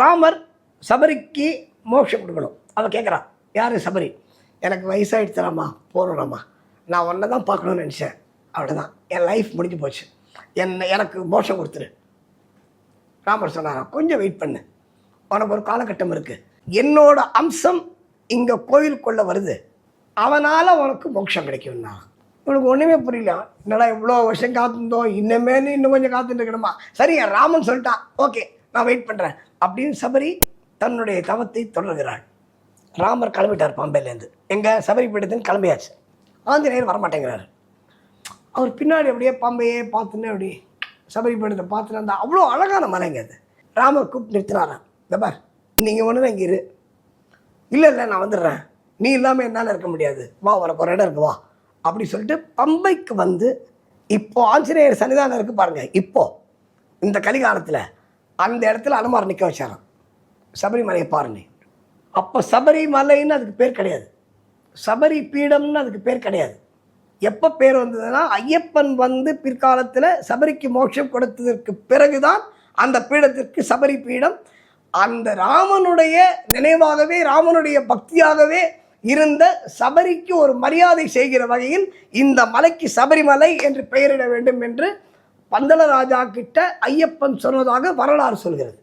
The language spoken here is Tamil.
ராமர் சபரிக்கு மோட்சம் கொடுக்கணும். அவன் கேட்குறான் யார் சபரி? எனக்கு வயசாகிடுச்சுலாமா போகிறோம்மா நான் ஒன்றை தான் பார்க்கணும்னு நினச்சேன். அவ்வளோதான் என் லைஃப் முடிஞ்சு போச்சு. என்னை எனக்கு மோஷம் கொடுத்துரு. ராமர் சொன்னாராம் கொஞ்சம் வெயிட் பண்ணு. உனக்கு ஒரு காலகட்டம் இருக்குது என்னோட அம்சம் இங்கே கோயிலுக்குள்ளே வருது. அவனால் உனக்கு மோட்சம் கிடைக்கும்னா. உனக்கு ஒன்றுமே புரியல. என்னடா இவ்வளோ வருஷம் காத்திருந்தோம். இன்னமே இன்னும் கொஞ்சம் காத்துட்டு இருக்கணுமா? சரி ராமன் சொல்லிட்டான். ஓகே நான் வெயிட் பண்ணுறேன் அப்படின்னு சபரி தன்னுடைய தவத்தை தொடர்கிறாள். ராமர் கிளம்பிட்டார் பாம்பேலேருந்து எங்கள் சபரி பீடத்தின் கிளம்பியாச்சு. ஆஞ்சநேயர் வரமாட்டேங்கிறார். அவர் பின்னாடி அப்படியே பம்பையே பார்த்துன்னு அப்படி சபரி பீடத்தை பார்த்துட்டு இருந்தால் அவ்வளோ அழகான மலைங்க அது. ராமர் கூப்பிட்டு நிறுத்தினாராம். இந்த பார் நீங்கள் ஒன்று தான் இங்கே இரு. இல்லை இல்லை நான் வந்துடுறேன். நீ இல்லாமல் என்னால் இருக்க முடியாது. வா உனக்கு ஒரு இடம் இருக்கு வா. அப்படி சொல்லிட்டு பம்பைக்கு வந்து இப்போ ஆஞ்சநேயர் சன்னிதானம் இருக்குது பாருங்கள் இப்போது இந்த கலிகாலத்தில் அந்த இடத்துல அனுமார் நிற்க வச்சாராம். சபரிமலையை பாருங்க. அப்போ சபரிமலைன்னு அதுக்கு பேர் கிடையாது. சபரி பீடம்னு அதுக்கு பேர் கிடையாது. எப்போ பேர் வந்ததுன்னா ஐயப்பன் வந்து பிற்காலத்தில் சபரிக்கு மோட்சம் கொடுத்ததற்கு பிறகுதான் அந்த பீடத்திற்கு சபரி பீடம். அந்த ராமனுடைய நினைவாகவே ராமனுடைய பக்தியாகவே இருந்த சபரிக்கு ஒரு மரியாதை செய்கிற வகையில் இந்த மலைக்கு சபரிமலை என்று பெயரிட வேண்டும் என்று பந்தளராஜா கிட்ட ஐயப்பன் சொன்னதாக வரலாறு சொல்கிறது.